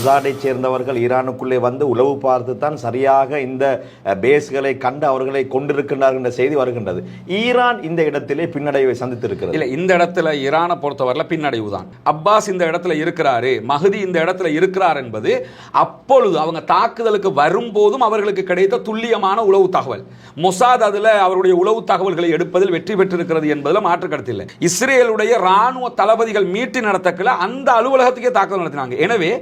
மொசாடை சேர்ந்தவர்கள் ஈரானுக்குள்ளே வந்து உளவு பார்த்து தான் சரியாக இந்த பேஸ்களை கண்டு அவர்களை கொண்டிருக்கின்றார்கள் என்ற செய்தி வருகின்றது. ஈரான் இந்த இடத்திலே பின்னடைவை சந்தித்திருக்கிறது. இல்லை இந்த இடத்துல ஈரானை பொறுத்தவரையில பின்னடைவு தான் அப்பாஸ் இந்த இடத்துல இருக்கிறாரு மஹதி இந்த இடத்துல இருக்கிறார் என்பது அப்பொழுது அவங்க தாக்குதலுக்கு வரும்போதும் அவர்களுக்கு கிடைத்த துல்லியமான உளவு தகவல். மொசாத் அதில் அவருடைய உளவு தகவல்களை எடுப்பதில் வெற்றி பெற்றிருக்கிறது என்பதில் மாற்று கருத்து இல்லை. இஸ்ரேலுடைய ராணுவ தளபதிகள் மீட்டு நடத்தக்கல அந்த அலுவலகத்துக்கே தாக்குதல் நடத்தினாங்க. எனவே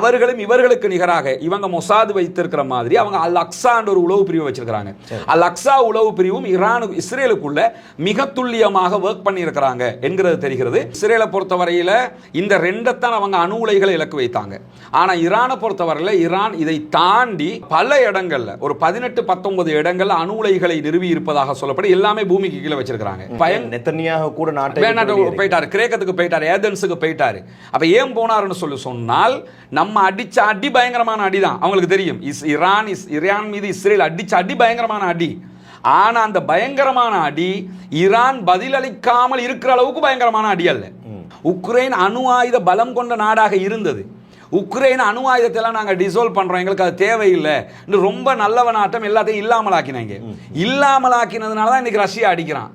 அவர்களும் இவர்களுக்கு நிகராக இவங்க மொசாத் வைத்திருக்கிற மாதிரி அவங்க அல் அக்ஸான்ற ஒரு உளவு பிரிவு வச்சிருக்காங்க அல் அக்ஸா உளவு பிரிவும் ஈரானு இஸ்ரேலுக்குள்ள மிக துல்லியமாக ஒர்க் பண்ணியிருக்கிறாங்க என்கிறது தெரிகிறது. இஸ்ரேலை பொறுத்தவரையில இந்த ரெண்டைத்தான் அவங்க அணு உலைகளை இலக்கு வைத்தாங்க. ஆனா ஈரானை பொறுத்தவரையில ஈரான் இதை தாண்டி பல இடங்கள்ல ஒரு பதினெட்டு பத்தொன்பது இடங்கள்ல அணு உலைகளை நிறுவி இருப்பதாக சொல்லப்படும் எல்லாமே பூமிக்கு கீழே வச்சிருக்காங்க பயன் நெத்தனியாக கூட நாட்டை போயிட்டாரு. கிரேக்கத்துக்கு போயிட்டாரு ஏதென்ஸுக்கு போயிட்டாரு. அப்ப ஏன் போனாருன்னு சொல்லி சொன்னால் நம்ம அடிச்ச அடி பயங்கரமான அடி தான் அவங்களுக்கு தெரியும். இஸ் ஈரான் இஸ் ஈரான் மீது இஸ்ரேல் அடிச்ச அடி பயங்கரமான அடி. ஆனா அந்த பயங்கரமான அடி ஈரான் பதிலளிக்காமல் இருக்கிற அளவுக்கு பயங்கரமான அடி அல்ல. உக்ரைன் அணு ஆயுத பலம் கொண்ட நாடாக இருந்தது. உக்ரைன் அணு ஆயுதத்தை எல்லாம் நாங்கள் டிசால்வ் பண்றோம். எங்களுக்கு அது தேவையில்லை. ரொம்ப நல்லவனாட்டம் எல்லாத்தையும் இல்லாமலாக்கினாங்க. இல்லாமலாக்கினதுனால தான் இன்னைக்கு ரஷ்யா அடிக்கிறான்.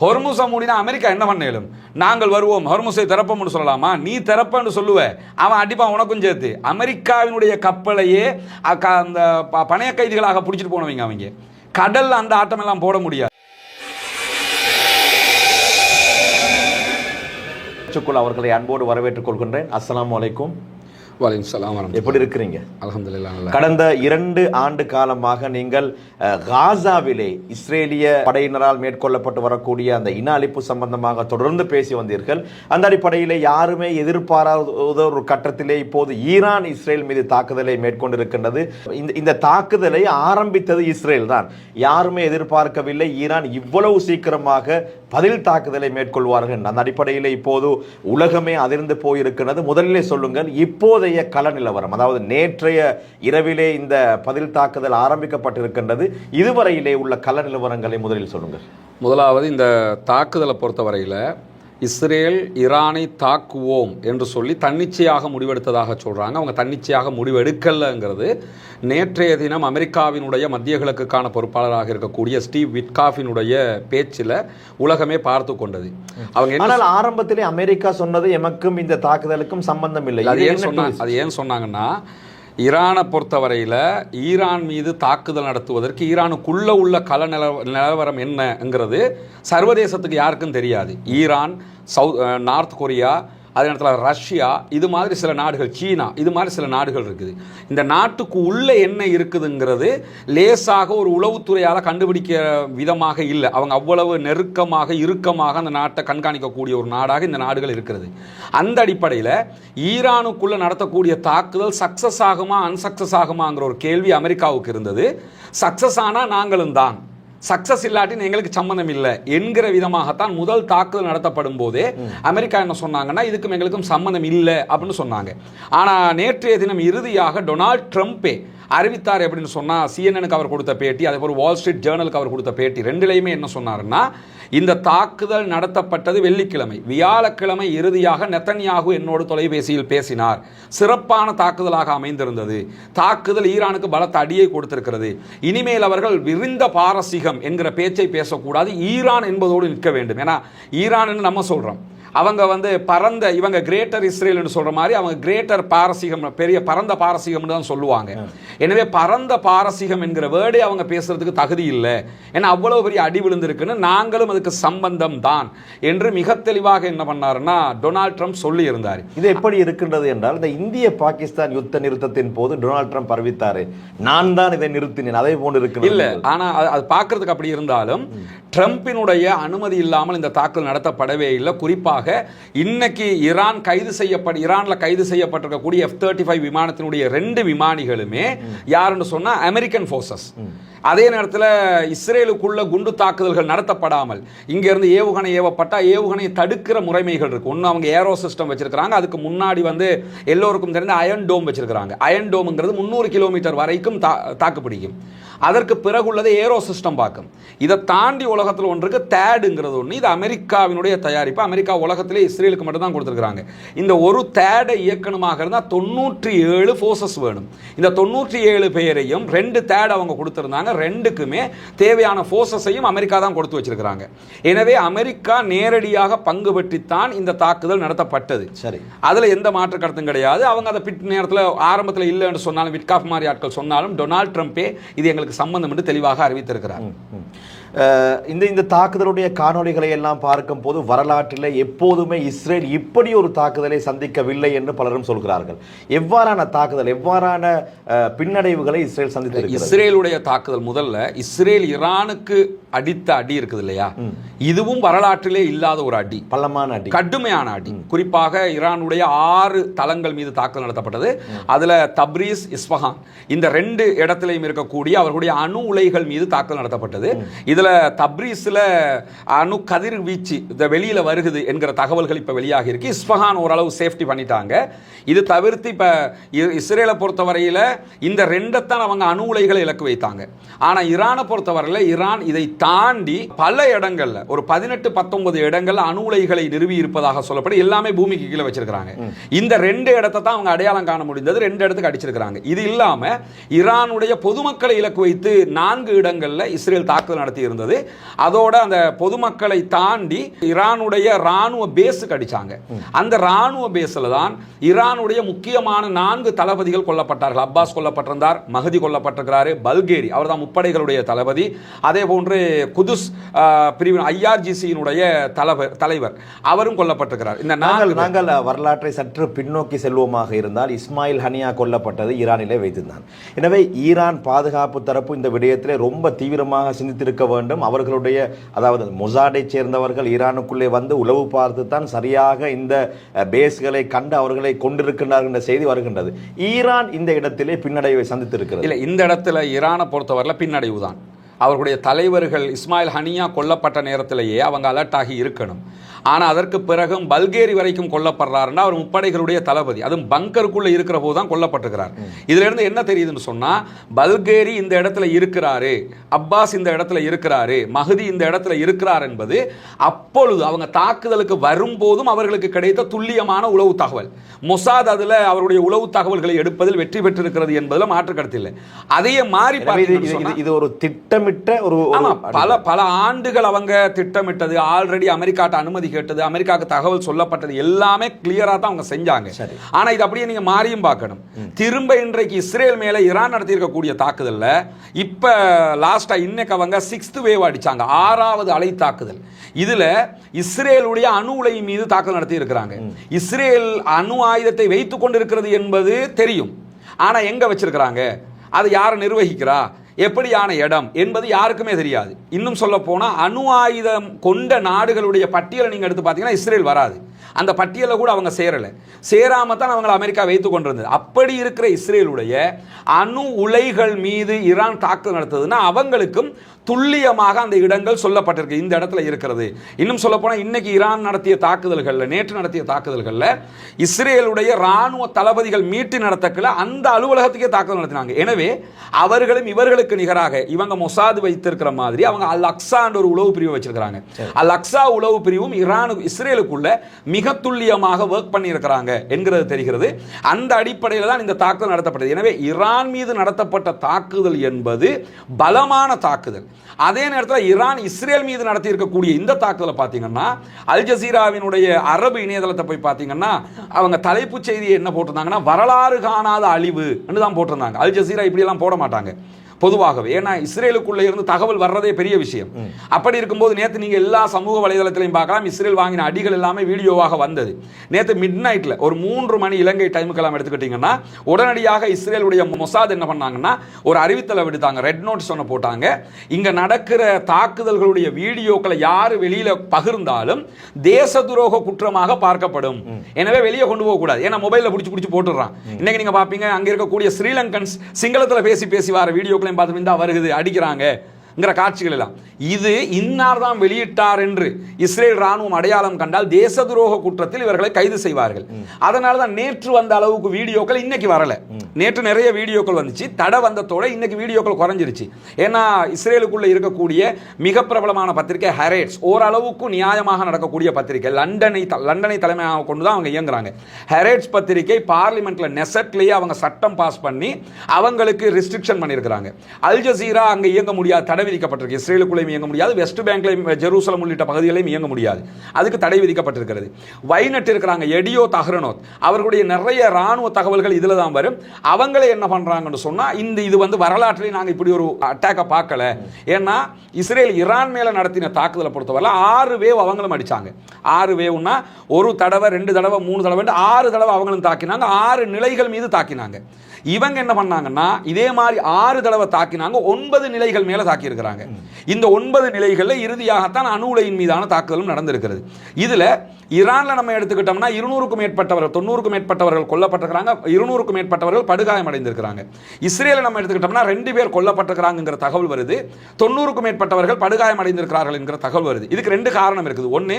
ஹொர்முசை மூடினா அமெரிக்கா என்ன பண்ணலும்? நாங்கள் வருவோம் ஹொர்முசை திறப்போம்னு சொல்லலாமா? நீ திறப்பன்னு சொல்லுவ. அவன் அடிப்பான் உனக்கும் சேர்த்து. அமெரிக்காவினுடைய கப்பலையே அந்த ப- பணைய கைதிகளாக பிடிச்சிட்டு போனவங்க அவங்க. கடல்ல அந்த ஆட்டம் எல்லாம் போட முடியாது. அவர்களை அன்போடு வரவேற்றுக் கொள்கின்றேன். அஸ்ஸலாமு அலைக்கும். எப்படி இருக்கிறீங்க? அல்ஹம்துலில்லாஹ் நல்லா கடந்த இரண்டு ஆண்டு காலமாக நீங்கள் காசாவிலே இஸ்ரேலிய படையினரால் மேற்கொள்ளப்பட்டு வரக்கூடிய அந்த இன அழிப்பு சம்பந்தமாக தொடர்ந்து பேசி வந்தீர்கள். அந்த அடிப்படையிலே யாருமே எதிர்பாராத ஒரு கட்டத்திலே இப்போது ஈரான் இஸ்ரேல் மீது தாக்குதலை மேற்கொண்டிருக்கின்றது. இந்த இந்த தாக்குதலை ஆரம்பித்தது இஸ்ரேல் தான். யாருமே எதிர்பார்க்கவில்லை. ஈரான் இவ்வளவு சீக்கிரமாக பதில் தாக்குதலை மேற்கொள்வார்கள். அந்த அடிப்படையில் இப்போது உலகமே அதிர்ந்து போயிருக்கிறது முதலிலே சொல்லுங்கள் இப்போதைய கள நிலவரம் அதாவது நேற்றைய இரவிலே இந்த பதில் தாக்குதல் ஆரம்பிக்கப்பட்டிருக்கின்றது இதுவரையிலே உள்ள கள நிலவரங்களை முதலில் சொல்லுங்கள். முதலாவது இந்த தாக்குதலை பொறுத்தவரையில் இஸ்ரேல் ஈரானை தாக்குவோம் என்று சொல்லி தன்னிச்சையாக முடிவெடுத்ததாக சொல்கிறாங்க அவங்க தன்னிச்சையாக முடிவெடுக்கலைங்கிறது நேற்றைய தினம் அமெரிக்காவினுடைய மத்திய கிழக்குக்கான பொறுப்பாளராக இருக்கக்கூடிய ஸ்டீவ் விட்காஃபினுடைய பேச்சில் உலகமே பார்த்து கொண்டது. அவங்க என்ன ஆனால் ஆரம்பத்திலே அமெரிக்கா சொன்னது எமக்கும் இந்த தாக்குதலுக்கும் சம்பந்தம் இல்லை. அது ஏன் சொன்னாங்க அது ஏன் சொன்னாங்கன்னா ஈரானை பொறுத்தவரையில் ஈரான் மீது தாக்குதல் நடத்துவதற்கு ஈரானுக்குள்ளே உள்ள கல நில நிலவரம் என்னங்கிறது சர்வதேசத்துக்கு யாருக்கும் தெரியாது. ஈரான் சவுத் நார்த் கொரியா அதே நேரத்தில் ரஷ்யா இது மாதிரி சில நாடுகள் சீனா இது மாதிரி சில நாடுகள் இருக்குது. இந்த நாட்டுக்கு உள்ளே என்ன இருக்குதுங்கிறது லேசாக ஒரு உளவுத்துறையால் கண்டுபிடிக்க விதமாக இல்லை. அவங்க அவ்வளவு நெருக்கமாக இறுக்கமாக அந்த நாட்டை கண்காணிக்கக்கூடிய ஒரு நாடாக இந்த நாடுகள் இருக்கிறது. அந்த அடிப்படையில் ஈரானுக்குள்ளே நடத்தக்கூடிய தாக்குதல் சக்சஸ் ஆகுமா அன்சக்சஸ் ஆகுமாங்கிற ஒரு கேள்வி அமெரிக்காவுக்கு இருந்தது. சக்ஸஸ் ஆனால் நாங்களும் தான். சக்சஸ் இல்லாட்டி எங்களுக்கு சம்மந்தம் இல்லை என்கிற விதமாகத்தான் முதல் தாக்குதல் நடத்தப்படும் போதே அமெரிக்கா என்ன சொன்னாங்கன்னா இதுக்கும் எங்களுக்கும் சம்மந்தம் இல்லை அப்படின்னு சொன்னாங்க. ஆனால் நேற்றைய தினம் இறுதியாக டொனால்ட் ட்ரம்ப்பே அறிவித்தார் அப்படின்னு சொன்னால் சிஎன்எனுக்கு அவர் கொடுத்த பேட்டி அதே போல் வால் ஸ்ட்ரீட் ஜேர்னலுக்கு அவர் கொடுத்த பேட்டி ரெண்டுலையுமே என்ன சொன்னாருன்னா இந்த தாக்குதல் நடத்தப்பட்டது வெள்ளிக்கிழமை. வியாழக்கிழமை இறுதியாக நெத்தன்யாகு என்னோடு தொலைபேசியில் பேசினார். சிறப்பான தாக்குதலாக அமைந்திருந்தது. தாக்குதல் ஈரானுக்கு பலத்த அடியை கொடுத்திருக்கிறது. இனிமேல் அவர்கள் விரிந்த பாரசீகம் என்கிற பேச்சை பேசக்கூடாது. ஈரான் என்பதோடு நிற்க வேண்டும். ஏன்னா ஈரான் நம்ம சொல்கிறோம் அவங்க வந்து பரந்த இவங்க கிரேட்டர் இஸ்ரேல்னு சொல்ற மாதிரி அவங்க கிரேட்டர் பாரசீகம் பெரிய பரந்த பாரசீகம்னு தான் சொல்லுவாங்க. எனவே பரந்த பாரசீகம் என்கிற வேர்டே அவங்க பேசுறதுக்கு தகுதி இல்லை. ஏன்னா அவ்வளவு பெரிய அடி விழுந்திருக்குன்னு நாங்களும் அதுக்கு சம்பந்தம் தான் என்று மிக தெளிவாக என்ன பண்ணாருன்னா டொனால்ட் ட்ரம்ப் சொல்லி இருந்தார் இது எப்படி இருக்கின்றது என்றால் இந்த இந்திய பாகிஸ்தான் யுத்த நிறுத்தத்தின் போது டொனால்ட் ட்ரம்ப் அறிவித்தாரு நான் தான் இதை நிறுத்தினேன் அதே போன்று இருக்கிறது. இல்ல ஆனா அது- பார்க்கிறதுக்கு அப்படி இருந்தாலும் ட்ரம்பினுடைய அனுமதி இல்லாமல் இந்த தாக்குதல் நடத்தப்படவே இல்லை. குறிப்பாக இன்னைக்கு ஈரான் கைது செய்யப்பட ஈரான்ல கைது செய்யப்பட்டிருக்கக்கூடிய எஃப் தேர்ட்டி ஃபைவ் விமானத்தினுடைய ரெண்டு விமானிகளுமே யாருன்னு சொன்னா அமெரிக்கன் ஃபோர்ஸஸ் அதே நேரத்தில் இஸ்ரேலுக்குள்ள குண்டு தாக்குதல்கள் நடத்தப்படாமல் இங்க இருந்து ஏவுகணை ஏவப்பட்டா ஏவுகணையை தடுக்கிற முறைமைகள் இருக்கு. ஒன்று அவங்க ஏரோ சிஸ்டம் வச்சிருக்காங்க அதுக்கு முன்னாடி வந்து எல்லோருக்கும் தெரிந்த அயன் டோம் வச்சிருக்காங்க அயன் டோம்ங்கிறது முந்நூறு கிலோமீட்டர் வரைக்கும் தா தாக்குப்பிடிக்கும். அதற்கு பிறகு உள்ளது ஏரோ சிஸ்டம் பார்க்கும். இதை தாண்டி உலகத்தில் ஒன்றுக்கு தேடுங்கிறது ஒன்று இது அமெரிக்காவினுடைய தயாரிப்பு. அமெரிக்கா உலக உலகத்திலே இஸ்ரேலுக்கு மட்டும் தான் கொடுத்துருக்காங்க இந்த ஒரு தேடை இயக்கணுமாக இருந்தால் தொண்ணூற்றி ஏழு ஃபோர்ஸஸ் வேணும். இந்த தொண்ணூற்றி ஏழு பேரையும் ரெண்டு தேட் அவங்க கொடுத்துருந்தாங்க. ரெண்டுக்குமே தேவையான ஃபோர்ஸஸையும் அமெரிக்கா தான் கொடுத்து வச்சிருக்கிறாங்க. எனவே அமெரிக்கா நேரடியாக பங்கு பெற்றித்தான் இந்த தாக்குதல் நடத்தப்பட்டது. சரி. அதுல எந்த மாற்று கருத்தும் கிடையாது. அவங்க அதை பிட் நேரத்தில் ஆரம்பத்தில் இல்லைன்னு சொன்னாலும் விட்காஃப் மாதிரி ஆட்கள் சொன்னாலும் டொனால்ட் ட்ரம்ப்பே இது எங்களுக்கு சம்பந்தம் என்று தெளிவாக அறிவித்திருக்கிறார். இந்த இந்த தாக்குதலுடைய காணொளிகளை எல்லாம் பார்க்கும் போது வரலாற்றில் எப்போதுமே இஸ்ரேல் இப்படி ஒரு தாக்குதலை சந்திக்கவில்லை என்று பலரும் சொல்கிறார்கள். எவ்வாறான தாக்குதல் எவ்வாறான பின்னடைவுகளை இஸ்ரேல் சந்தித்திருக்கிறது? இஸ்ரேலுடைய தாக்குதல் முதல்ல இஸ்ரேல் ஈரானுக்கு அடித்த அடி இருக்குது இல்லையா? இதுவும் வரலாற்றிலே இல்லாத ஒரு அடி. பள்ளமான அடி. கடுமையான அடி. குறிப்பாக ஈரானுடைய ஆறு தளங்கள் மீது தாக்குதல் நடத்தப்பட்டது. அதுல தப்ரீஸ் இஸ்பஹான் இந்த ரெண்டு இடத்திலையும் இருக்கக்கூடிய அவர்களுடைய அணு உலைகள் மீது தாக்குதல் நடத்தப்பட்டது. இதுல தப்ரீஸ்ல அணு கதிர் வீச்சு இந்த வெளியில வருகுது என்கிற தகவல்கள் இப்ப வெளியாகி இருக்கு. இஸ்பஹான் ஓரளவு சேஃப்டி பண்ணிட்டாங்க. இது தவிர்த்து இப்ப இஸ்ரேலை பொறுத்தவரையில இந்த ரெண்டைத்தான் அவங்க அணு உலைகளை இலக்கு வைத்தாங்க. ஆனா ஈரானை பொறுத்தவரையில ஈரான் இதை தாண்டி பல இடங்கள்ல ஒரு பதினெட்டு பத்தொன்பது இடங்கள்ல அணு உலைகளை நிறுவி இருப்பதாக சொல்லப்படும் எல்லாமே பூமிக்கு கீழே வச்சிருக்காங்க இந்த ரெண்டு இடத்தை தான் அவங்க அடையாளம் காண முடிந்தது. ரெண்டு இடத்துக்கு அடிச்சிருக்காங்க இது இல்லாம ஈரானுடைய பொதுமக்களை இலக்கு வைத்து நான்கு இடங்கள்ல இஸ்ரேல் தாக்குதல் நடத்தி இருந்தது. அதோட அந்த பொதுமக்களை தாண்டி ஈரானுடைய ராணுவ பேஸுக்கு அடிச்சாங்க. அந்த ராணுவ பேஸ்ல தான் ஈரானுடைய முக்கியமான நான்கு தளபதிகள் கொல்லப்பட்டார்கள். அப்பாஸ் கொல்லப்பட்டிருந்தார் மஹதி கொல்லப்பட்டிருக்கிறாரு பல்கேரி. அவர் தான் முப்படைகளுடைய தளபதி. அதே போன்று குதுஸ் பிரிவு ஐஆர்ஜிசியினுடைய தலைவர் தலைவர். அவரும் கொல்லப்பட்டிருக்கிறார். இந்த நாங்கள். நாங்கள் வரலாற்றை சற்று பின்னோக்கி செல்வோமாக இருந்தால் இஸ்மாயில் ஹனியா கொல்லப்பட்டது ஈரானிலே வைத்திருந்தான். எனவே ஈரான் பாதுகாப்பு தரப்பு இந்த விடயத்திலே ரொம்ப தீவிரமாக சிந்தித்திருக்க வேண்டும். அவர்களுடைய அதாவது மொசாடை சேர்ந்தவர்கள் ஈரானுக்குள்ளே வந்து உளவு பார்த்து தான் சரியாக இந்த பேஸ்களை கண்டு அவர்களை கொண்டிருக்கின்றார்கள் என்ற செய்தி வருகின்றது. ஈரான் இந்த இடத்திலே பின்னடைவை சந்தித்திருக்கிறது. இல்லை இந்த இடத்துல ஈரானை பொறுத்தவரையில் பின்னடைவு தான் அவர்களுடைய தலைவர்கள் இஸ்மாயில் ஹனியா கொல்லப்பட்ட நேரத்திலேயே அவங்க அலர்ட் ஆகி இருக்கணும். ஆனா அதற்கு பிறகும் பல்கேரி வரைக்கும் கொல்லப்படுறாருன்னா அவர் முப்படைகளுடைய தளபதி. அதுவும் பங்கருக்குள்ள இருக்கிற போது தான் கொல்லப்பட்டிருக்கிறார். இதுல இருந்து என்ன தெரியுதுன்னு சொன்னா பல்கேரி இந்த இடத்துல இருக்கிறாரு அப்பாஸ் இந்த இடத்துல இருக்கிறாரு மஹதி இந்த இடத்துல இருக்கிறார் என்பது அப்பொழுது அவங்க தாக்குதலுக்கு வரும்போதும் அவர்களுக்கு கிடைத்த துல்லியமான உளவு தகவல். மொசாத் அதுல அவருடைய உளவு தகவல்களை எடுப்பதில் வெற்றி பெற்றிருக்கிறது என்பதில் மாற்று கருத்து இல்லை. அதையே மாறி இது- ஒரு திட்டமிட்ட ஒரு பல பல ஆண்டுகள் அவங்க திட்டமிட்டது. ஆல்ரெடி அமெரிக்காட்ட அனுமதி கேட்டது அமெரிக்காவுக்கு தகவல் சொல்லப்பட்டது எல்லாமே கிளியரா தான் அவங்க செஞ்சாங்க. சரி. ஆனா இது அப்படியே நீங்க மாறியும் பார்க்கணும். திரும்ப இன்றைக்கு இஸ்ரேல் மேல ஈரான் நடத்தி இருக்கக்கூடிய தாக்குதல்ல இப்ப லாஸ்டா இன்னைக்கு அவங்க சிக்ஸ்த் வேவ் அடிச்சாங்க ஆறாவது அலை தாக்குதல். இதுல இஸ்ரேலுடைய அணு உலை மீது தாக்குதல் நடத்தி இருக்கிறாங்க இஸ்ரேல் அணு ஆயுதத்தை வைத்துக் கொண்டிருக்கிறது என்பது தெரியும். ஆனா எங்க வச்சிருக்கிறாங்க? அதை யார் நிர்வகிக்கிறா? எப்படியான இடம் என்பது யாருக்குமே தெரியாது. இன்னும் சொல்ல போனால் அணு ஆயுதம் கொண்ட நாடுகளுடைய பட்டியலை நீங்கள் எடுத்து பார்த்தீங்கன்னா இஸ்ரேல் வராது. அந்த பட்டியலில் கூட அவங்க சேரல. சேராம தான் அவங்களை அமெரிக்கா வைத்து கொண்டிருந்தது. அப்படி இருக்கிற இஸ்ரேலுடைய அணு உலைகள் மீது ஈரான் தாக்குதல் நடத்துதுன்னா அவங்களுக்கும் துல்லியமாக அந்த இடங்கள் சொல்லப்பட்டிருக்கு. இந்த இடத்துல இருக்கிறது. இன்னும் சொல்ல போனா இன்னைக்கு ஈரான் நடத்திய தாக்குதல்கள்ல நேற்று நடத்திய தாக்குதல்கள்ல இஸ்ரேலுடைய ராணுவ தளபதிகள் மீட்டு நடத்தக்கல அந்த அலுவலகத்துக்கே தாக்குதல் நடத்தினாங்க. எனவே அவர்களும் இவர்களுக்கு நிகராக இவங்க மொசாது வைத்திருக்கிற மாதிரி அவங்க அல் அக்ஸான்ற ஒரு உளவு பிரிவு வச்சிருக்காங்க அல் அக்ஸா உளவு பிரிவும் ஈரானுக்கு இஸ்ரேலுக்குள்ள மிக துல்லியமாக ஒர்க் பண்ணியிருக்கிறாங்க என்கிறது தெரிகிறது. அந்த அடிப்படையில் தான் இந்த தாக்குதல் நடத்தப்பட்டது. எனவே ஈரான் மீது நடத்தப்பட்ட தாக்குதல் என்பது பலமான தாக்குதல். அதே நேரத்தில் ஈரான் இஸ்ரேல் மீது நடத்தி இருக்கக்கூடிய இந்த தாக்குதலை பார்த்தீங்கன்னா அல் ஜசீராவினுடைய அரபு இணையதளத்தை போய் பார்த்தீங்கன்னா அவங்க தலைப்புச் செய்தியை என்ன போட்டிருந்தாங்கன்னா வரலாறு காணாத அழிவு தான் போட்டிருந்தாங்க. அல் ஜசீரா இப்படியெல்லாம் போட மாட்டாங்க. பொதுவாகவே. ஏன்னா இஸ்ரேலுக்குள்ள இருந்து தகவல் வர்றதே பெரிய விஷயம். அப்படி இருக்கும்போது நேத்து நீங்க எல்லா சமூக வலைதளத்திலையும் பார்க்கலாம் இஸ்ரேல் வாங்கின அடிகள் எல்லாமே வீடியோவாக வந்தது. நேத்து மிட் நைட்ல ஒரு மூன்று மணி இலங்கை டைமுக்கெல்லாம் எடுத்துக்கிட்டீங்கன்னா உடனடியாக இஸ்ரேலுடைய மொசாத் என்ன பண்ணாங்கன்னா ஒரு அறிவித்தலை விடுத்தாங்க. ரெட் நோட்ஸ் ஒன்று போட்டாங்க. இங்க நடக்கிற தாக்குதல்களுடைய வீடியோக்களை யாரு வெளியில பகிர்ந்தாலும் தேச துரோக குற்றமாக பார்க்கப்படும். எனவே வெளியே கொண்டு போக கூடாது. ஏன்னா மொபைல்ல பிடிச்சி பிடிச்சி போட்டுடுறான். இன்னைக்கு நீங்க பாப்பீங்க அங்க இருக்கக்கூடிய ஸ்ரீலங்கன்ஸ் சிங்களத்துல பேசி பேசி வர வீடியோக்களையும் பார்த்து தான் வருகுது அடிக்கிறாங்க. ங்கிற காட்சிகள் எல்லாம் இது இன்னார் தான் வெளியிட்டார் என்று இஸ்ரேல் ராணுவம் அடையாளம் கண்டால் தேச துரோக குற்றத்தில் இவர்களை கைது செய்வார்கள். அதனால தான் நேற்று வந்த அளவுக்கு வீடியோக்கள் இன்னைக்கு வரல. நேற்று நிறைய வீடியோக்கள் வந்துச்சு. தடை வந்ததோட இன்னைக்கு வீடியோக்கள் குறைஞ்சிருச்சு. ஏன்னா இஸ்ரேலுக்குள்ள இருக்கக்கூடிய மிக பிரபலமான பத்திரிகை ஹெரேட்ஸ் ஓரளவுக்கு நியாயமாக நடக்கக்கூடிய பத்திரிகை லண்டனை லண்டனை தலைமையாக கொண்டு தான் அவங்க இயங்குறாங்க. ஹெரேட்ஸ் பத்திரிகை பார்லிமெண்ட்ல நெசட்லேயே அவங்க சட்டம் பாஸ் பண்ணி அவங்களுக்கு ரெஸ்ட்ரிக்ஷன் பண்ணியிருக்கிறாங்க. அல் ஜசீரா அங்க இயங்க முடியாது தடை விதிக்கப்பட்டிருக்கு இஸ்ரேலுக்குள்ளேயும் இயங்க முடியாது. வெஸ்ட் பேங்க்லையும் ஜெருசலம் உள்ளிட்ட பகுதிகளையும் இயங்க முடியாது. அதுக்கு தடை விதிக்கப்பட்டிருக்கிறது. வைநட் இருக்கிறாங்க. எடியோ தஹ்ரனோத் அவர்களுடைய நிறைய ராணுவ தகவல்கள் இதுல தான் வரும். அவங்களே என்ன பண்றாங்கன்னு சொன்னா இந்த இது வந்து வரலாற்றிலே நாங்கள் இப்படி ஒரு அட்டாக்கை பார்க்கல. ஏன்னா இஸ்ரேல் ஈரான் மேல நடத்தின தாக்குதலை பொறுத்தவரை ஆறு வேவ் அவங்களும் அடிச்சாங்க. ஆறு வேவ்னா ஒரு தடவை ரெண்டு தடவை மூணு தடவை ஆறு தடவை அவங்களும் தாக்கினாங்க. ஆறு நிலைகள் மீது தாக்கினாங்க. இவங்க என்ன பண்ணாங்கன்னா இதே மாதிரி ஆறு தடவை தாக்கினாங்க. ஒன்பது நிலைகள் மேல தாக்கி இருக்கிறாங்க இந்த ஒன்பது நிலைகளில் இறுதியாகத்தான் அணு உலையின் மீதான தாக்குதலும் நடந்திருக்கிறது. இதுல ஈரானில் நம்ம எடுத்துக்கிட்டோம்னா இருநூறுக்கும் மேற்பட்டவர்கள் தொண்ணூறுக்கும் மேற்பட்டவர்கள் கொல்லப்பட்டிருக்கிறாங்க. இருநூறுக்கும் மேற்பட்டவர்கள் படுகாயம் அடைந்திருக்கிறாங்க இஸ்ரேலை நம்ம எடுத்துக்கிட்டோம்னா ரெண்டு பேர் கொல்லப்பட்டிருக்கிறாங்கிற தகவல் வருது. தொண்ணூறுக்கும் மேற்பட்டவர்கள் படுகாயம் அடைந்திருக்கிறார்கள் என்கிற தகவல் வருது. இதுக்கு ரெண்டு காரணம் இருக்குது. ஒன்று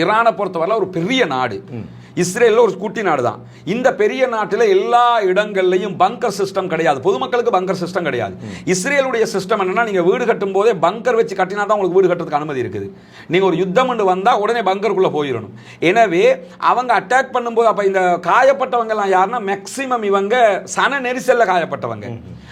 ஈரானை பொறுத்தவரை ஒரு பெரிய நாடு. இஸ்ரேலில் ஒரு குட்டி நாடு தான் இந்த பெரிய நாட்டில் எல்லா இடங்கள்லையும் பங்கர் சிஸ்டம் கிடையாது. பொதுமக்களுக்கு பங்கர் சிஸ்டம் கிடையாது. இஸ்ரேலுடைய சிஸ்டம் என்னன்னா நீங்கள் வீடு கட்டும் போதே பங்கர் வச்சு கட்டினா தான் உங்களுக்கு வீடு கட்டுறதுக்கு அனுமதி இருக்குது. நீங்கள் ஒரு யுத்தம் ஒன்று வந்தால் உடனே பங்கருக்குள்ளே போயிடணும். எனவே அவங்க அட்டாக் பண்ணும்போது அப்போ இந்த காயப்பட்டவங்கெல்லாம் யாருன்னா மேக்சிமம் இவங்க சன நெரிசலில் காயப்பட்டவங்க.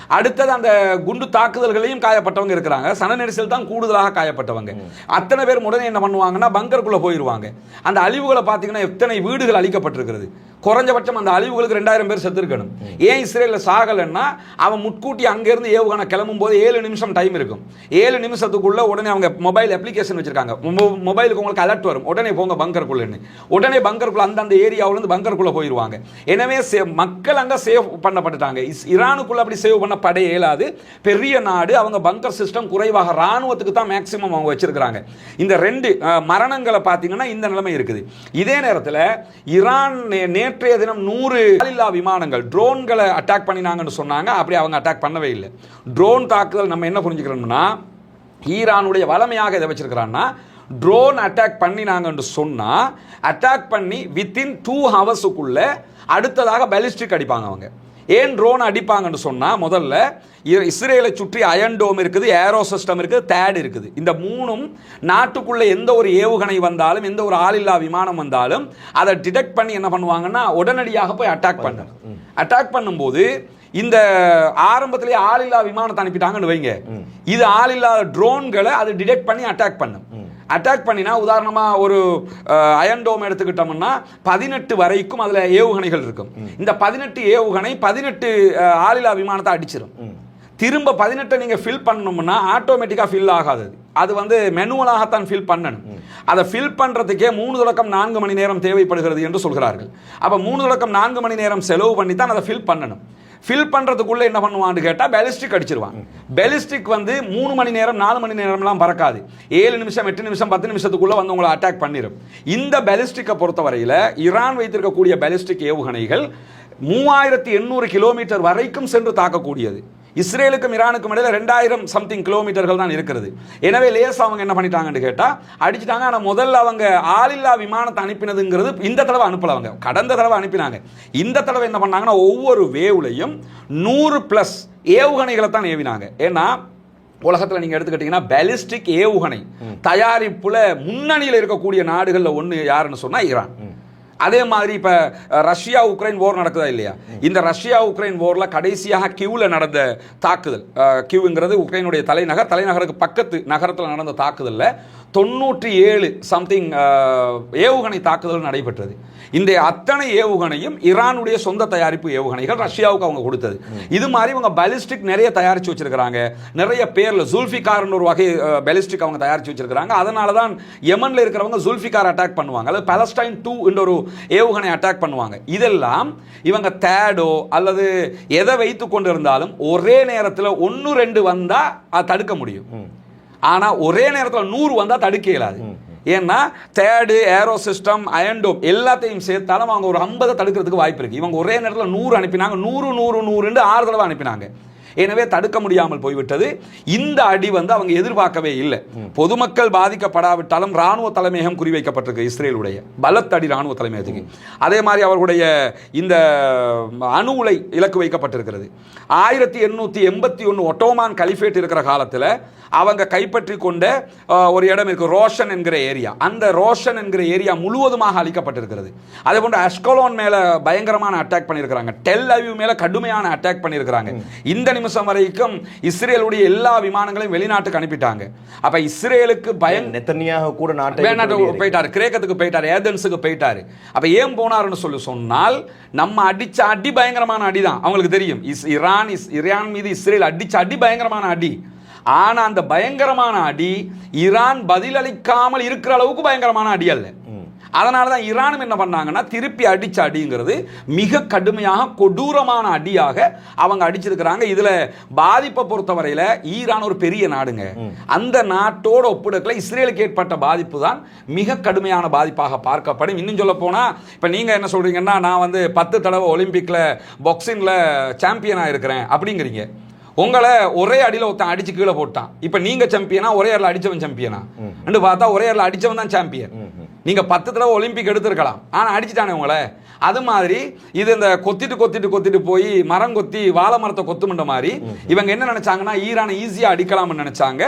அடுத்தது அந்த குண்டு தாக்குதல்களையும் காயப்பட்டவங்க இருக்கிறாங்க. சன நெரிசல் தான் கூடுதலாக காயப்பட்டவங்க. அத்தனை பேர் உடனே என்ன பண்ணுவாங்கன்னா பங்கருக்குள்ள போயிருவாங்க. அந்த அழிவுகளை பார்த்தீங்கன்னா எத்தனை வீடுகள் அழிக்கப்பட்டிருக்கிறது. குறைஞ்சபட்சம் அந்த அழிவுகளுக்கு ரெண்டாயிரம் பேர் செத்துருக்கணும். ஏன் இஸ்ரேலில் சாகலைன்னா அவன் முட்கூட்டி அங்கேருந்து ஏவுகணை கிளம்பும் போது ஏழு நிமிஷம் டைம் இருக்கும். ஏழு நிமிஷத்துக்குள்ளே உடனே அவங்க மொபைல் அப்ளிகேஷன் வச்சிருக்காங்க. மொ- மொபைலுக்கு உங்களுக்கு அலர்ட் வரும். உடனே போங்க பங்கருக்குள்ளேன்னு உடனே பங்கருக்குள்ள அந்தந்த ஏரியாவிலேருந்து பங்கருக்குள்ளே போயிடுவாங்க எனவே சே- மக்கள் அங்கே சேவ் பண்ணப்பட்டுட்டாங்க. இஸ்- இரானுக்குள்ளே அப்படி சேவ் பண்ணப்பட இயலாது. பெரிய நாடு அவங்க பங்கர் சிஸ்டம் குறைவாக ராணுவத்துக்கு தான் மேக்சிமம் அவங்க வச்சிருக்கிறாங்க. இந்த ரெண்டு மரணங்களை பார்த்தீங்கன்னா இந்த நிலைமை இருக்குது. இதே நேரத்தில் ஈரான் நே- நேற்றைய தினம் நூறு ஆளில்லா விமானங்கள் ட்ரோன்களை அட்டாக் பண்ணினாங்கன்னு சொன்னாங்க. அப்படி அவங்க அட்டாக் பண்ணவே இல்லை. ட்ரோன் தாக்குதல் நம்ம என்ன புரிஞ்சுக்கிறோம்னா ஈரானுடைய வளமையாக இதை வச்சிருக்கிறான்னா ட்ரோன் அட்டாக் பண்ணினாங்கன்னு சொன்னால் அட்டாக் பண்ணி வித்தின் டூ ஹவர்ஸுக்குள்ளே அடுத்ததாக பெலிஸ்டிக் அடிப்பாங்க அவங்க. ஏன் ட்ரோன் அடிப்பாங்கன்னு சொன்னால் முதல்ல இஸ்ரேலை சுற்றி அயன் டோம் இருக்குது ஏரோ சிஸ்டம் இருக்குது தேட் இருக்குது. இந்த மூணும் நாட்டுக்குள்ள எந்த ஒரு ஏவுகணை வந்தாலும் எந்த ஒரு ஆளில்லா விமானம் வந்தாலும் அதை டிடெக்ட் பண்ணி என்ன பண்ணுவாங்கன்னா உடனடியாக போய் அட்டாக் பண்ண அட்டாக் பண்ணும்போது இந்த ஆரம்பத்திலேயே ஆளில்லா விமானத்தை அனுப்பிட்டாங்கன்னு வைங்க. இது ஆளில்லா ட்ரோன்களை அது டிடெக்ட் பண்ணி அட்டாக் பண்ணும். அட்டாக் பண்ணினா உதாரணமா ஒரு அயன்டோம் எடுத்துக்கிட்டோம்னா பதினெட்டு வரைக்கும் அதுல ஏவுகணைகள் இருக்கும். இந்த பதினெட்டு ஏவுகணை பதினெட்டு ஆளில்லா விமானத்தை அடிச்சிரும். திரும்ப பதினெட்டை நீங்க ஃபில் பண்ணணும்னா ஆட்டோமேட்டிக்கா ஃபில் ஆகாது. அது வந்து மெனுவலாகத்தான் ஃபில் பண்ணணும். அதை ஃபில் பண்றதுக்கே மூணு தொடக்கம் நான்கு மணி நேரம் தேவைப்படுகிறது என்று சொல்கிறார்கள். அப்ப மூணு தொடக்கம் நான்கு மணி நேரம் செலவு பண்ணி தான் அதை ஃபில் பண்ணணும். ஃபில் பண்றதுக்குள்ள என்ன பண்ணுவான்னு கேட்டா பெலிஸ்டிக் அடிச்சிருவான். பெலிஸ்டிக் வந்து மூணு மணி நேரம் நாலு மணி நேரம்லாம் பறக்காது. ஏழு நிமிஷம் எட்டு நிமிஷம் பத்து நிமிஷத்துக்குள்ள வந்து உங்களை அட்டாக் பண்ணிடும் இந்த பெலிஸ்டிக்கை பொறுத்தவரையில ஈரான் வைத்திருக்கக்கூடிய பெலிஸ்டிக் ஏவுகணைகள் மூவாயிரத்தி எண்ணூறு கிலோமீட்டர் வரைக்கும் சென்று தாக்கக்கூடியது. இஸ்ரேலுக்கும் ஈரானுக்கும் இடையில ரெண்டாயிரம் சம்திங் கிலோமீட்டர்கள் தான் இருக்கிறது. எனவே லேஸ் அவங்க என்ன பண்ணிட்டாங்கன்னு கேட்டா அடிச்சிட்டாங்க. ஆனா முதல்ல அவங்க ஆளில்லா விமானத்தை அனுப்பினதுங்கிறது இந்த தடவை அனுப்பல அவங்க கடந்த தடவை அனுப்பினாங்க. இந்த தடவை என்ன பண்ணாங்கன்னா ஒவ்வொரு வேவ்லையும் நூறு பிளஸ் ஏவுகணைகளை தான் ஏவினாங்க. ஏன்னா உலகத்தில் நீங்க எடுத்துக்கிட்டீங்கன்னா பேலிஸ்டிக் ஏவுகணை தயாரிப்புல முன்னணியில் இருக்கக்கூடிய நாடுகள்ல ஒண்ணு யாருன்னு சொன்னா ஈரான். அதே மாதிரி இப்ப ரஷ்யா உக்ரைன் போர் நடக்குதா இல்லையா? இந்த ரஷ்யா உக்ரைன் போர்ல கடைசியாக கியூல நடந்த தாக்குதல் கியூங்கிறது உக்ரைனுடைய தலைநகர் தலைநகருக்கு பக்கத்து நகரத்தில் நடந்த தாக்குதல்ல. தொண்ணூற்றி ஏழு சம்திங் uh, ஏவுகணை தாக்குதல் நடைபெற்றது. இந்த அத்தனை ஏவுகணையும் ஈரானுடைய சொந்த தயாரிப்பு ஏவுகணைகள் ரஷ்யாவுக்கு அவங்க கொடுத்தது. இது மாதிரி இவங்க பலிஸ்டிக் நிறைய தயாரித்து வச்சிருக்கிறாங்க. நிறைய பேரில் ஜூல்ஃபிகார்னு ஒரு வகை uh, பலிஸ்டிக் அவங்க தயாரித்து வச்சிருக்காங்க அதனால தான் யமனில் இருக்கிறவங்க ஜூல்ஃபிகார் அட்டாக் பண்ணுவாங்க. அல்லது பலஸ்டைன் டூ என்ற ஒரு ஏவுகணை அட்டாக் பண்ணுவாங்க. இதெல்லாம் இவங்க தேடோ அல்லது எதை வைத்து கொண்டு இருந்தாலும் ஒரே நேரத்தில் ஒன்று ரெண்டு வந்தால் அதை தடுக்க முடியும். ஆனா ஒரே நேரத்தில் நூறு வந்தா தடுக்க இயலாது. ஏன்னா தேர்டு ஏரோ சிஸ்டம் அயன்டோம் எல்லாத்தையும் சேர்த்தாலும் அவங்க ஒரு ஐம்பதை தடுக்கிறதுக்கு வாய்ப்பு இருக்கு. இவங்க ஒரே நேரத்தில் நூறு அனுப்பினாங்க. நூறு நூறு நூறுன்னு ஆறு தடவை அனுப்பினாங்க. எனவே தடுக்க முடியாமல் போய்விட்டது. இந்த அடி வந்து அவங்க எதிர்பார்க்கவே இல்லை. பொதுமக்கள் பாதிக்கப்படாவிட்டாலும் ராணுவ தலைமையகம் குறிவைக்கப்பட்டிருக்கு இஸ்ரேலுடைய. பலத்தடி ராணுவ தலைமையகத்துக்கு. அதே மாதிரி அவர்களுடைய இந்த அணு உலை இலக்கு வைக்கப்பட்டிருக்கிறது. ஆயிரத்தி எண்ணூற்றி எண்பத்தி ஒன்று ஒட்டோமான் கலிஃபேட் இருக்கிற காலத்தில் அவங்க கைப்பற்றி கொண்ட ஒரு இடம் இருக்கு ரோஷன் என்கிற ஏரியா. அந்த ரோஷன் என்கிற ஏரியா முழுவதுமாக அளிக்கப்பட்டிருக்கிறது அதே போன்று அஸ்கலோன் மேல பயங்கரமான அட்டாக் பண்ணியிருக்கிறாங்க. டெல் அவியூ மேல கடுமையான அட்டாக் பண்ணியிருக்கிறாங்க. இந்த நிமிஷம் வரைக்கும் இஸ்ரேலுடைய எல்லா விமானங்களையும் வெளிநாட்டுக்கு அனுப்பிட்டாங்க. அப்ப இஸ்ரேலுக்கு பயம் நெத்தனியாக கூட நாட்டை போயிட்டாரு கிரேக்கத்துக்கு போயிட்டாரு ஏதென்ஸுக்கு போயிட்டாரு. அப்ப ஏன் போனாருன்னு சொல்லி சொன்னால் நம்ம அடிச்ச அடி பயங்கரமான அடி தான் அவங்களுக்கு தெரியும். இஸ் ஈரான் இஸ் ஈரான் மீது இஸ்ரேல் அடிச்ச அடி பயங்கரமான அடி. ஆனா அந்த பயங்கரமான அடி ஈரான் பதிலளிக்காமல் இருக்கிற அளவுக்கு பயங்கரமான அடி அல்ல. அதனால தான் ஈரானும் என்ன பண்ணாங்கன்னா திருப்பி அடிச்ச அடிங்கிறது மிக கடுமையாக கொடூரமான அடியாக அவங்க அடிச்சிருக்கிறாங்க. இதுல பாதிப்பை பொறுத்தவரையில ஈரான் ஒரு பெரிய நாடுங்க. அந்த நாட்டோட ஒப்பிடக்கல இஸ்ரேலுக்கு ஏற்பட்ட பாதிப்பு தான் மிக கடுமையான பாதிப்பாக பார்க்கப்படும். இன்னும் சொல்ல போனா இப்ப நீங்க என்ன சொல்றீங்கன்னா நான் வந்து பத்து தடவை ஒலிம்பிக்ல பாக்ஸிங்ல சாம்பியனா இருக்கிறேன் அப்படிங்கிறீங்க. உங்களை ஒரே அடியில ஒருத்தன் அடிச்சு கீழே போட்டான். இப்ப நீங்க சாம்பியனா ஒரே ஏர்ல அடிச்சவன் சாம்பியனா பார்த்தா ஒரே ஏர்ல அடிச்சவன் தான் சாம்பியன் நீங்கள் பத்து தடவை ஒலிம்பிக் எடுத்திருக்கலாம். ஆனால் அடிச்சுட்டானே உங்களை. அது மாதிரி இது இந்த கொத்திட்டு கொத்திட்டு கொத்திட்டு போய் மரம் கொத்தி வாழை மரத்தை கொத்துமன்ற மாதிரி இவங்க என்ன நினைச்சாங்கன்னா ஈரானை ஈஸியாக அடிக்கலாம்னு நினைச்சாங்க.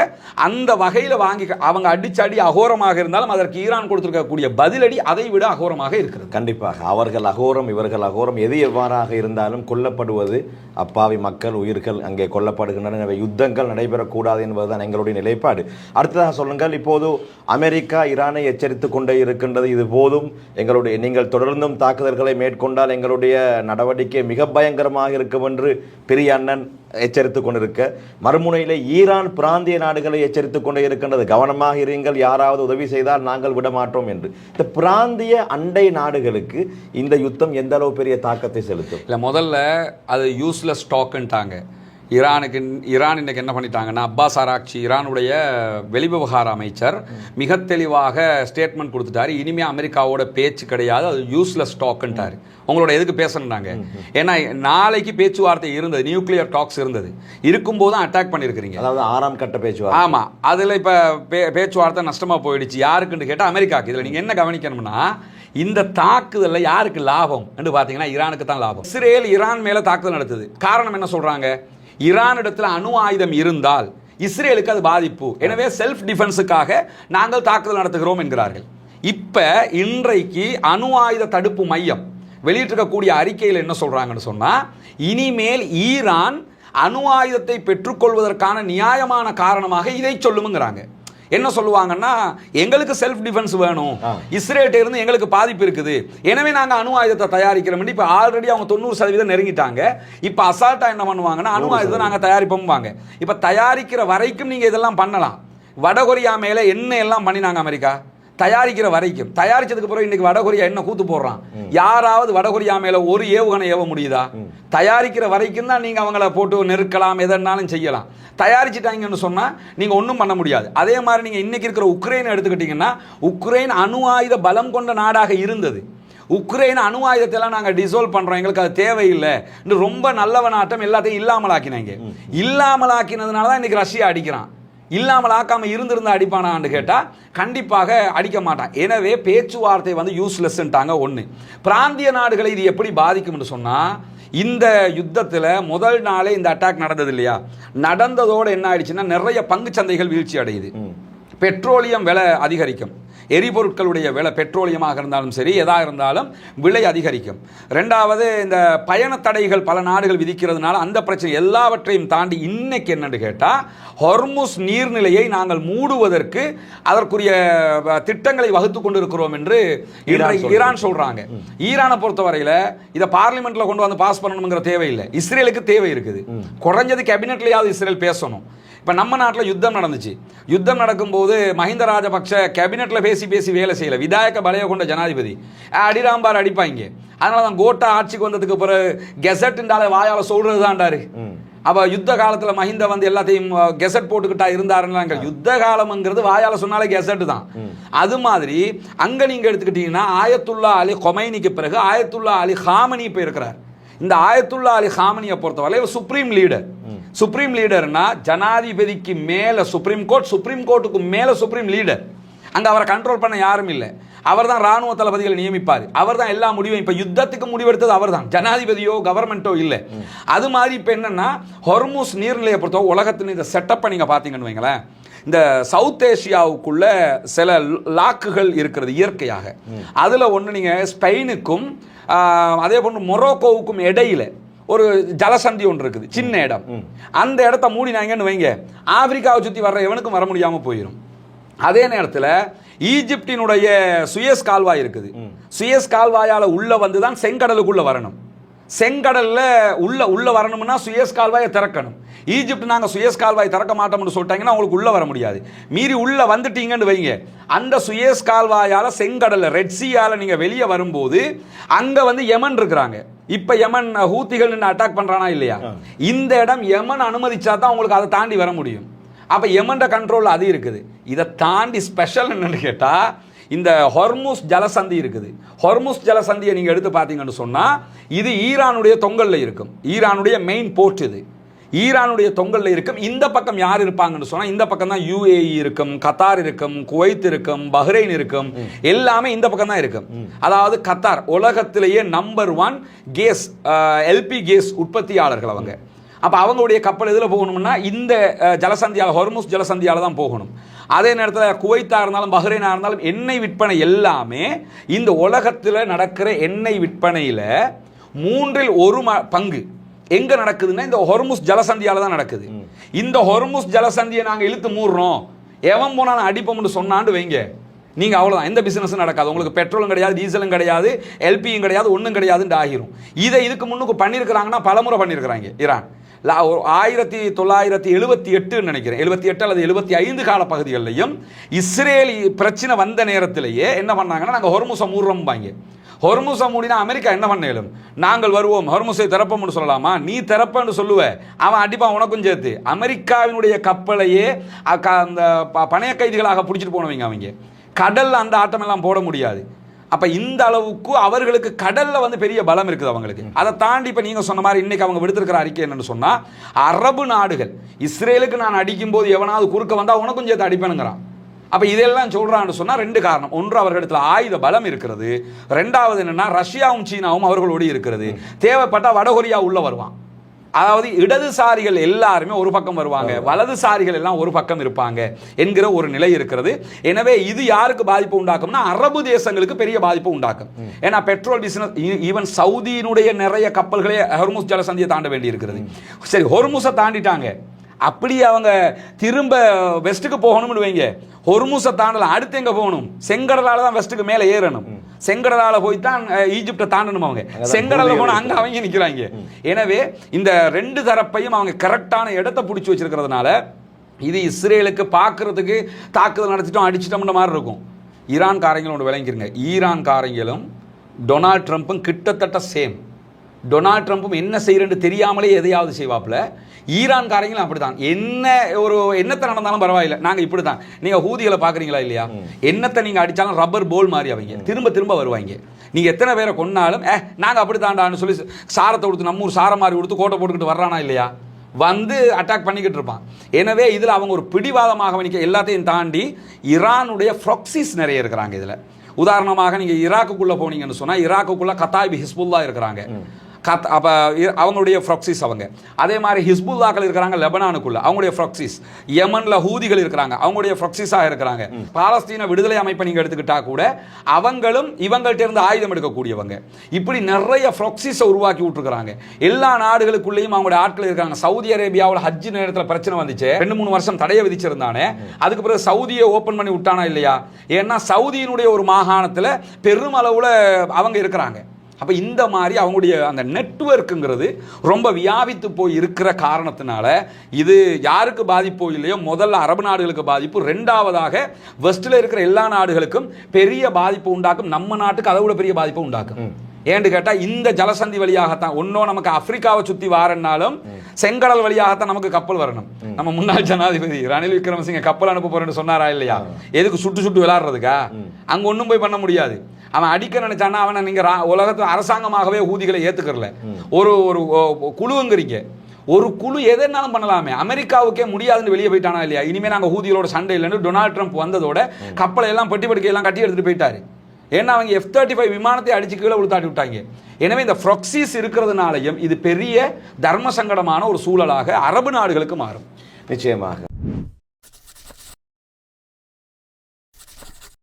அந்த வகையில் வாங்கி அவங்க அடிச்சடி அகோரமாக இருந்தாலும் அதற்கு ஈரான் கொடுத்துருக்கக்கூடிய பதிலடி அதை விட அகோரமாக இருக்கிறது. கண்டிப்பாக. அவர்கள் அகோரம் இவர்கள் அகோரம் எது எவ்வாறாக இருந்தாலும் கொல்லப்படுவது அப்பாவி மக்கள் உயிர்கள் அங்கே கொல்லப்படுகின்றன. யுத்தங்கள் நடைபெறக்கூடாது என்பதுதான் எங்களுடைய நிலைப்பாடு. அடுத்ததாக சொல்லுங்கள் இப்போது அமெரிக்கா ஈரானை எச்சரித்துக் கொண்டே இருக்கின்றது. இது போதும். எங்களுடைய நீங்கள் தொடர்ந்தும் தாக்குதல்களை மேற்கொண்டால் எங்களுடைய நடவடிக்கை மிக பயங்கரமாக இருக்கும் என்று பெரிய அண்ணன் எச்சரித்துக் கொண்டிருக்க. மறுமுனையிலே ஈரான் பிராந்திய நாடுகளை எச்சரித்துக் கொண்டே இருக்கின்றது. கவனமாக இருங்கள். யாராவது உதவி செய்தால் நாங்கள் விட மாட்டோம் என்று. இந்த பிராந்திய அண்டை நாடுகளுக்கு இந்த யுத்தம் எந்த அளவு பெரிய தாக்கத்தை செலுத்தும்? இல்லை முதல்ல அது யூஸ்லெஸ் ஸ்டாக்குன்ட்டாங்க ஈரானுக்கு ஈரான் இன்னைக்கு என்ன பண்ணிட்டாங்கன்னா அப்பாஸ் ஆராக்சி ஈரானுடைய வெளிவிவகார அமைச்சர் மிக தெளிவாக ஸ்டேட்மெண்ட் கொடுத்துட்டாரு. இனிமே அமெரிக்காவோட பேச்சு கிடையாது அது யூஸ்லெஸ் ஸ்டாக்குன்ட்டாரு உங்களோட எதுக்கு பேசணுட்டாங்க ஏன்னா நாளைக்கு பேச்சுவார்த்தை இருந்தது நியூக்ளியர் டாக்ஸ் இருந்தது. இருக்கும்போது தான் அட்டாக் பண்ணியிருக்கிறீங்க அதாவது ஆறாம் கட்ட பேச்சுவார்த்தை. ஆமா அதுல இப்ப பே- பேச்சுவார்த்தை நஷ்டமா போயிடுச்சு. யாருக்குன்னு கேட்டா அமெரிக்காக்கு. இதுல நீங்க என்ன கவனிக்கணும்னா இந்த தாக்குதல்ல யாருக்கு லாபம்? என்று பாத்தீங்கன்னா ஈரானுக்கு தான் லாபம். இஸ்ரேல் ஈரான் மேல தாக்குதல் நடத்துது. காரணம் என்ன சொல்றாங்க? ஈரானிடத்தில் அணு ஆயுதம் இருந்தால் இஸ்ரேலுக்கு அது பாதிப்பு. எனவே செல்ஃப் டிஃபென்ஸுக்காக நாங்கள் தாக்குதல் நடத்துகிறோம் என்கிறார்கள். இப்போ இன்றைக்கு அணு ஆயுத தடுப்பு மையம் வெளியிட்டிருக்கக்கூடிய அறிக்கையில் என்ன சொல்கிறாங்கன்னு சொன்னால் இனிமேல் ஈரான் அணு ஆயுதத்தை பெற்றுக்கொள்வதற்கான நியாயமான காரணமாக இதை சொல்லுமுங்கிறாங்க. என்ன சொல்லுவாங்கன்னா எங்களுக்கு செல்ஃப் டிஃபென்ஸ் வேணும். ஆ. இஸ்ரேல்ட்ட இருந்து எங்களுக்கு பாதிப்பு இருக்குது. எனவே நாங்க அணு ஆயுதத்தை தயாரிக்கிறோம் இப்ப ஆல்ரெடி அவங்க தொண்ணூறு சதவீதம் நெருங்கிட்டாங்க. இப்ப அசால்ட்டா என்ன பண்ணுவாங்கன்னா அணு ஆயுதத்தை நாங்க தயாரிப்போம்பாங்க. இப்ப தயாரிக்கிற வரைக்கும் நீங்க இதெல்லாம் பண்ணலாம். வடகொரியா மேல என்ன எல்லாம் பண்ணினாங்க அமெரிக்கா? தயாரிக்கிற வரைக்கும் தயாரிச்சதுக்கு பிறகு இன்னைக்கு வடகொரியா என்ன கூத்து போடுறான்? யாராவது வடகொரியா மேல ஒரு ஏவுகணை ஏவ முடியுதா? தயாரிக்கிற வரைக்கும் தான் நீங்க அவங்கள போட்டு நெருக்கலாம் எதனாலும் செய்யலாம். தயாரிச்சிட்டாங்கன்னு சொன்னா நீங்க ஒன்றும் பண்ண முடியாது. அதே மாதிரி நீங்க இன்னைக்கு இருக்கிற உக்ரைன் எடுத்துக்கிட்டீங்கன்னா உக்ரைன் அணு ஆயுத பலம் கொண்ட நாடாக இருந்தது. உக்ரைன் அணு ஆயுதத்தை நாங்கள் டிசோல்வ் டிசால்வ் பண்றோம். எங்களுக்கு அது தேவையில்லை. ரொம்ப ரொம்ப நல்லவனாட்டம் எல்லாத்தையும் இல்லாமலாக்கினாங்க. இல்லாமலாக்கினதுனால தான் இன்னைக்கு ரஷ்யா அடிக்கிறான். இல்லாமல் ஆக்காம இருந்திருந்த அடிப்பானான்னு கேட்டால் கண்டிப்பாக அடிக்க மாட்டான். எனவே பேச்சுவார்த்தை வந்து யூஸ்லெஸ்ன்ட்டாங்க ஒன்று பிராந்திய நாடுகளை இது எப்படி பாதிக்கும்னு சொன்னால் இந்த யுத்தத்தில் முதல் நாளே இந்த அட்டாக் நடந்தது இல்லையா? நடந்ததோடு என்ன ஆயிடுச்சுன்னா நிறைய பங்கு சந்தைகள் வீழ்ச்சி அடையுது. பெட்ரோலியம் விலை அதிகரிக்கும். எரிபொருட்களுடைய விலை பெட்ரோலியமாக இருந்தாலும் சரி எதா இருந்தாலும் விலை அதிகரிக்கும். ரெண்டாவது இந்த பயண தடைகள் பல நாடுகள் விதிக்கிறதுனால அந்த பிரச்சனை எல்லாவற்றையும் தாண்டி இன்னைக்கு என்னன்னு கேட்டால் ஹொர்முஸ் நீர்நிலையை நாங்கள் மூடுவதற்கு அதற்குரிய திட்டங்களை வகுத்து கொண்டிருக்கிறோம் என்று ஈரான் இன்றைக்கு ஈரான் பொறுத்தவரையில இதை பார்லிமெண்ட்ல கொண்டு வந்து பாஸ் பண்ணணுங்கிற தேவையில்லை. இஸ்ரேலுக்கு தேவை இருக்குது. குறைஞ்சது கேபினெட்லயாவது இஸ்ரேல் பேசணும். இப்போ நம்ம நாட்டில் யுத்தம் நடந்துச்சு. யுத்தம் நடக்கும்போது மஹிந்த ராஜபக்ஷ கேபினெட்ல பேசி பேசி வேலை செய்யல. விதாயக பலைய கொண்ட ஜனாதிபதி. அடிராம்பார் அடிப்பாங்க. அதனால தான் கோட்டா ஆட்சிக்கு வந்ததுக்கு பிறகு கெசட்டுண்டால வாயால சொல்றது தான்டாரு அப்ப யுத்த காலத்துல மஹிந்த வந்து எல்லாத்தையும் கெசட் போட்டுக்கிட்டா இருந்தாருன்னு யுத்த காலம்ங்கிறது வாயால சொன்னாலே கெசட் தான். அது மாதிரி அங்க நீங்க எடுத்துக்கிட்டீங்கன்னா ஆயத்துல்லா அலி கொமைனிக்கு பிறகு ஆயத்துல்லா அலி ஹாமனி இப்போ இருக்கிறார் இந்த ஆயத்துல்லா அலி ஹாமனியை பொறுத்தவரை சுப்ரீம் லீடர் சுப்ரீம் லீடர்னா ஜனாதிபதிக்கு மேல சுப்ரீம் கோர்ட் சுப்ரீம் கோர்ட்டுக்கு மேல சுப்ரீம் லீடர் அங்க அவரை கண்ட்ரோல் பண்ண யாரும் இல்லை. அவர் தான் ராணுவ தளபதிகளை நியமிப்பார். அவர் தான் எல்லா முடிவும் இப்ப யுத்தத்துக்கு முடிவெடுத்தது அவர் தான் ஜனாதிபதியோ கவர்மெண்ட்டோ இல்லை. அது மாதிரி இப்ப என்னன்னா ஹொர்மூஸ் நீர்நிலையை பொறுத்தவரை உலகத்தின் இந்த செட்டப்பை நீங்க பாத்தீங்கன்னு வைங்களேன். இந்த சவுத் ஏசியாவுக்குள்ள சில லாக்குகள் இருக்கிறது இயற்கையாக. அதுல ஒண்ணு நீங்க ஸ்பெயினுக்கும் அதே போன்று மொரோக்கோவுக்கும் இடையில ஒரு ஜலசந்தி ஒன்று இருக்குது சின்ன இடம். அந்த இடத்த மூடினாங்கன்னு வைங்க. ஆப்பிரிக்காவை சுத்தி வர்ற எவனுக்கும் வர முடியாம போயிடும் அதே நேரத்தில் ஈஜிப்டினுடைய சுயஸ் கால்வாய் இருக்குது. சுயஸ் கால்வாயால உள்ள வந்து தான் செங்கடலுக்குள்ள வரணும். செங்கடல்ல உள்ள உள்ள வரணும்னா சுயஸ் கால்வாயை திறக்கணும். ஈஜிப்ட் நாங்க சுயஸ் கால்வாய் திறக்க மாட்டோம்னு சொல்லிட்டாங்கன்னா உங்களுக்கு உள்ள வர முடியாது. மீறி உள்ள வந்துட்டீங்கன்னு வைங்க. அந்த சுயஸ் கால்வாயால செங்கடல்ல ரெட் சீயால நீங்க வெளியே வரும்போது அங்க வந்து யமன் இருக்கிறாங்க. இப்ப யமன் ஹூத்திகள் நின்று அட்டாக் பண்றானா இல்லையா? இந்த இடம் யமன் அனுமதிச்சா தான் உங்களுக்கு அதை தாண்டி வர முடியும். அப்ப எமன்ட கண்ட்ரோல் அது இருக்குது. இதை தாண்டி ஸ்பெஷல் என்னன்னு கேட்டா இந்த ஹொர்முஸ் ஜலசந்தி இருக்குது. ஹொர்முஸ் ஜலசந்தியை நீங்க எடுத்து பார்த்தீங்கன்னு சொன்னா இது ஈரானுடைய தொங்கல்ல இருக்கும். ஈரானுடைய மெயின் போர்ட் இது. ஈரானுடைய தொங்கல்ல இருக்கும். இந்த பக்கம் யார் இருப்பாங்கன்னு சொன்னா இந்த பக்கம் தான் யுஏஇ இருக்கும் கத்தார் இருக்கும் குவைத் இருக்கும் பஹ்ரைன் இருக்கும். எல்லாமே இந்த பக்கம் தான் இருக்கும். அதாவது கத்தார் உலகத்திலேயே number one gas LP gas உற்பத்தியாளர்கள் அவங்க. அப்போ அவங்களுடைய கப்பல் எதில் போகணும்னா இந்த ஜலசந்தியால் ஹொர்முஸ் ஜலசந்தியால தான் போகணும். அதே நேரத்தில் குவைத்தாக இருந்தாலும் பஹ்ரைனாக இருந்தாலும் எண்ணெய் விற்பனை எல்லாமே இந்த உலகத்தில் நடக்கிற எண்ணெய் விற்பனையில் மூன்றில் ஒரு ம பங்கு. எங்க நடக்குதுன்னா இந்த ஹொர்முஸ் ஜலசந்தியால தான் நடக்குது. இந்த ஹொர்முஸ் ஜலசந்தியை நாங்கள் இழுத்து மூடுறோம். எவன் போனாலும் அடிப்போம்னு சொன்னாண்டு வைங்க. நீங்க அவ்வளவுதான். எந்த பிசினஸும் நடக்காது. உங்களுக்கு பெட்ரோலும் கிடையாது டீசலும் கிடையாது எல்பியும் கிடையாது ஒன்றும் கிடையாதுன்னு ஆகிரும். இதை இதுக்கு முன்னுக்கு பண்ணியிருக்கிறாங்கன்னா பலமுறை பண்ணியிருக்கிறாங்க ஈரான். ஆயிரத்தி தொள்ளாயிரத்தி எழுபத்தி எட்டுன்னு நினைக்கிறேன். எழுபத்தி எட்டு அல்லது எழுபத்தி ஐந்து கால பகுதிகளிலையும் இஸ்ரேல் பிரச்சனை வந்த நேரத்திலேயே என்ன பண்ணாங்கன்னா நாங்கள் ஹொர்முசை மூடுறோம்பாங்க. ஹொர்முசை மூடினா அமெரிக்கா என்ன பண்ணலும்? நாங்கள் வருவோம் ஹொர்முசை திறப்போம்னு சொல்லலாமா? நீ திறப்பன்னு சொல்லுவ. அவன் அடிப்பான் உனக்கும் சேர்த்து. அமெரிக்காவினுடைய கப்பலையே அந்த ப- பணைய கைதிகளாக பிடிச்சிட்டு போனவங்க அவங்க. கடலில் அந்த ஆட்டமெல்லாம் போட முடியாது. அப்போ இந்த அளவுக்கு அவர்களுக்கு கடலில் வந்து பெரிய பலம் இருக்குது அவங்களுக்கு. அதை தாண்டி இப்போ நீங்கள் சொன்ன மாதிரி இன்றைக்கி அவங்க விடுத்திருக்கிற அறிக்கை என்னென்னு சொன்னால் அரபு நாடுகள் இஸ்ரேலுக்கு நான் அடிக்கும்போது எவனாவது குறுக்க வந்தால் உனக்கும் சேர்த்து அடிப்பேனுங்கிறான். அப்ப இதெல்லாம் சொல்றான்னு சொன்னா ரெண்டு காரணம். ஒன்று அவர்களிடத்துல ஆயுத பலம் இருக்கிறது. ரெண்டாவது என்னன்னா ரஷ்யாவும் சீனாவும் அவர்களோடு இருக்கிறது. தேவைப்பட்டா வடகொரியா உள்ள வருவான். அதாவது இடதுசாரிகள் எல்லாருமே ஒரு பக்கம் வருவாங்க. வலதுசாரிகள் எல்லாம் ஒரு பக்கம் இருப்பாங்க என்கிற ஒரு நிலை இருக்கிறது. எனவே இது யாருக்கு பாதிப்பு உண்டாக்கும்னா அரபு தேசங்களுக்கு பெரிய பாதிப்பு உண்டாக்கும். ஏன்னா பெட்ரோல் பிசினஸ் ஈவன் சவுதியினுடைய நிறைய கப்பல்களே ஹொர்முஸ் ஜலசந்தியை தாண்ட வேண்டி இருக்கிறது சரி ஹொர்முஸை தாண்டிட்டாங்க. அப்படி அவங்க திரும்ப வெஸ்ட்டுக்கு போகணும்னு வைங்க. ஹொர்முஸை தாண்டலாம். அடுத்து எங்க போகணும்? செங்கடலால தான் வெஸ்ட்டுக்கு மேலே ஏறணும். செங்கடலால போய் தான் ஈஜிப்டை தாண்டணும் அவங்க. செங்கடல்ல போனா அங்க அவங்க நிக்கிறாங்க. எனவே இந்த ரெண்டு தரப்பையும் அவங்க கரெக்டான இடத்தை பிடிச்சி வச்சிருக்கிறதுனால இது இஸ்ரேலுக்கு பார்க்கறதுக்கு தாக்குதல் நடத்திட்டோம் அடிச்சிட்டோம்ன்ற மாதிரி இருக்கும். ஈரான் காரங்களும் விளங்கிருங்க. ஈரான் காரங்களும் டொனால்ட் ட்ரம்ப்பும் கிட்டத்தட்ட சேம் டொனால்ட் ட்ரம்ப்பும் என்ன செய்யறேன்னு தெரியாமலே எதையாவது செய்வாப்புல. ஈரான் காரங்களும் அப்படிதான் என்ன ஒரு என்னத்தை நடந்தாலும் பரவாயில்லை. நாங்க இப்படிதான் நீங்க ஹூதிகளை பாக்குறீங்களா இல்லையா? என்னத்தை நீங்க அடிச்சாலும் ரப்பர் போல் மாதிரி அவங்க. திரும்ப திரும்ப வருவாங்க. நீங்க எத்தனை பேரை கொன்னாலும் ஏ நாங்க அப்படி தாண்டான்னு சொல்லி சாரத்தை கொடுத்து நம்ம ஊர் சாரம் மாதிரி கொடுத்து கோட்டை போட்டுக்கிட்டு வர்றானா இல்லையா? வந்து அட்டாக் பண்ணிக்கிட்டு இருப்பான். எனவே இதில் அவங்க ஒரு பிடிவாதமாக நிற்க எல்லாத்தையும் தாண்டி ஈரானுடைய ஃப்ராக்சிஸ் நிறைய இருக்கிறாங்க இதில். உதாரணமாக நீங்கள் ஈராக்குக்குள்ளே போனீங்கன்னு சொன்னால் ஈராக்குக்குள்ளே கத்தாய்பி ஹிஸ்புல்லா இருக்கிறாங்க. கத் அப்போ அவங்களுடைய ஃப்ராக்சிஸ் அவங்க. அதே மாதிரி ஹிஸ்புல்லாக்கள் இருக்கிறாங்க லெபனானுக்குள்ள. அவங்களுடைய ஃப்ராக்சிஸ் யமன்ல ஹூதிகள் இருக்கிறாங்க. அவங்களுடைய ஃப்ராக்சிஸாக இருக்கிறாங்க. பாலஸ்தீன விடுதலை அமைப்பை நீங்கள் எடுத்துக்கிட்டா கூட அவங்களும் இவங்கள்ட்ட இருந்து ஆயுதம் எடுக்கக்கூடியவங்க. இப்படி நிறைய ஃப்ராக்சிஸை உருவாக்கி விட்டுருக்காங்க எல்லா நாடுகளுக்குள்ளேயும் அவங்களுடைய ஆட்கள் இருக்காங்க. சவுதி அரேபியாவில் ஹஜ் நேரத்தில் பிரச்சனை வந்துச்சு. ரெண்டு மூணு வருஷம் தடையை விதிச்சிருந்தானே. அதுக்கு பிறகு சவுதியை ஓப்பன் பண்ணி விட்டானா இல்லையா? ஏன்னா சவுதியினுடைய ஒரு மாகாணத்தில் பெருமளவுல அவங்க இருக்கிறாங்க. அப்ப இந்த மாதிரி அவங்களுடைய அந்த நெட்வொர்க்குங்கிறது ரொம்ப வியாபித்து போய் இருக்கிற காரணத்தினால இது யாருக்கு பாதிப்போ இல்லையோ முதல்ல அரபு நாடுகளுக்கு பாதிப்பு ரெண்டாவதாக வெஸ்ட்ல இருக்கிற எல்லா நாடுகளுக்கும் பெரிய பாதிப்பு உண்டாக்கும் நம்ம நாட்டுக்கு அதை விட பெரிய பாதிப்பு உண்டாக்கும். ஏன்னு கேட்டா இந்த ஜலசந்தி வழியாகத்தான் ஒன்னோ நமக்கு ஆப்பிரிக்காவை சுத்தி வாரனாலும் செங்கடல் வழியாகத்தான் நமக்கு கப்பல் வரணும். நம்ம முன்னாள் ஜனாதிபதி ரணில் விக்ரமசிங்க கப்பல் அனுப்ப போறேன்னு சொன்னாரா இல்லையா? எதுக்கு சுட்டு சுட்டு விளையாடுறதுக்கா? அங்க ஒண்ணும் போய் பண்ண முடியாது. அவன் அடிக்க நினைச்சானா அவனை நீங்க உலகத்து அரசாங்கமாகவே ஊதிகளை ஏத்துக்கறல. ஒரு ஒரு ஓ, குழுங்கிறீங்க. ஒரு குழு எதனாலும் பண்ணலாமே. அமெரிக்காவுக்கே முடியாதுன்னு வெளியே போயிட்டானா இல்லையா? இனிமே நாங்க ஊதிகளோட சண்டை இல்லைன்னு டொனால்ட் ட்ரம்ப் வந்ததோட கப்பலை எல்லாம் பட்டி படுக்கை எல்லாம் கட்டி எடுத்துட்டு போயிட்டாரு. ஏன்னா அவங்க எஃப் தேர்ட்டி ஃபைவ் விமானத்தை அடிச்சு கீழே உளுத்தாட்டி விட்டாங்க. எனவே இந்த ஃப்ரொக்சிஸ் இருக்கிறதுனாலையும் இது பெரிய தர்ம சங்கடமான ஒரு சூழலாக அரபு நாடுகளுக்கு மாறும். நிச்சயமாக.